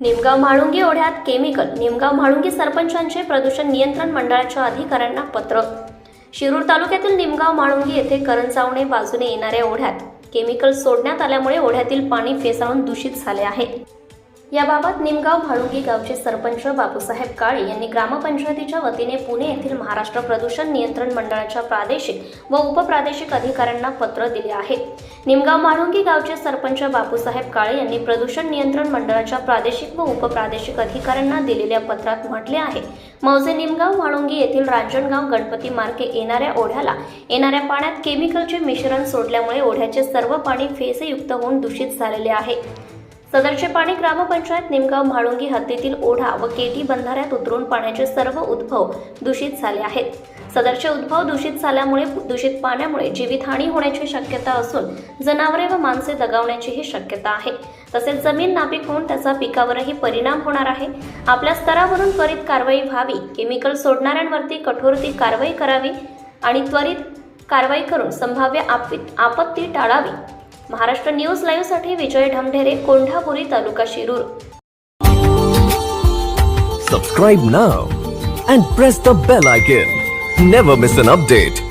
निमगाव म्हाळुंगी ओढ्यात केमिकल निमगाव म्हाळुंगी सरपंचांचे प्रदूषण नियंत्रण मंडळाच्या अधिकाऱ्यांना पत्र. शिरूर तालुक्यातील निमगाव म्हाळुंगी येथे करंजावणे बाजूने येणाऱ्या ओढ्यात केमिकल सोडण्यात आल्यामुळे ओढ्यातील पाणी फेसाळून दूषित झाले आहे. याबाबत निमगाव म्हाळुंगी गावचे सरपंच बापूसाहेब काळे यांनी ग्रामपंचायतीच्या वतीने पुणे येथील महाराष्ट्र प्रदूषण नियंत्रण मंडळाच्या प्रादेशिक व उपप्रादेशिक अधिकाऱ्यांना पत्र दिले आहे. निमगाव म्हाळुंगी गावचे सरपंच बापूसाहेब काळे यांनी प्रदूषण नियंत्रण मंडळाच्या प्रादेशिक व उपप्रादेशिक अधिकाऱ्यांना दिलेल्या पत्रात म्हटले आहे. मौजे निमगाव म्हाळुंगी येथील रांजणगाव गणपती मार्गे येणाऱ्या ओढ्याला येणाऱ्या पाण्यात केमिकलचे मिश्रण सोडल्यामुळे ओढ्याचे सर्व पाणी फेसेयुक्त होऊन दूषित झालेले आहे. सदरचे पाणी ग्रामपंचायत निमगाव म्हाळुंगी हद्दीतील ओढा व केटी बंधाऱ्यात उतरून पाण्याचे सर्व उद्भव दूषित झाले आहेत. सदरचे उद्भव दूषित झाल्यामुळे दूषित पाण्यामुळे जीवितहानी होण्याची शक्यता असून जनावरे व माणसे दगावण्याचीही शक्यता आहे. तसेच जमीन नापीक होऊन त्याचा पिकावरही परिणाम होणार आहे. आपल्या स्तरावरून त्वरित कारवाई व्हावी केमिकल सोडणाऱ्यांवरती कठोर ती कारवाई करावी आणि त्वरित कारवाई करून संभाव्य आपत्ती टाळावी. महाराष्ट्र न्यूज लाइव सा विजय ढमढेरे कोंढापुरी तालुका शिरूर. सब्सक्राइब ना and press the bell icon never miss an update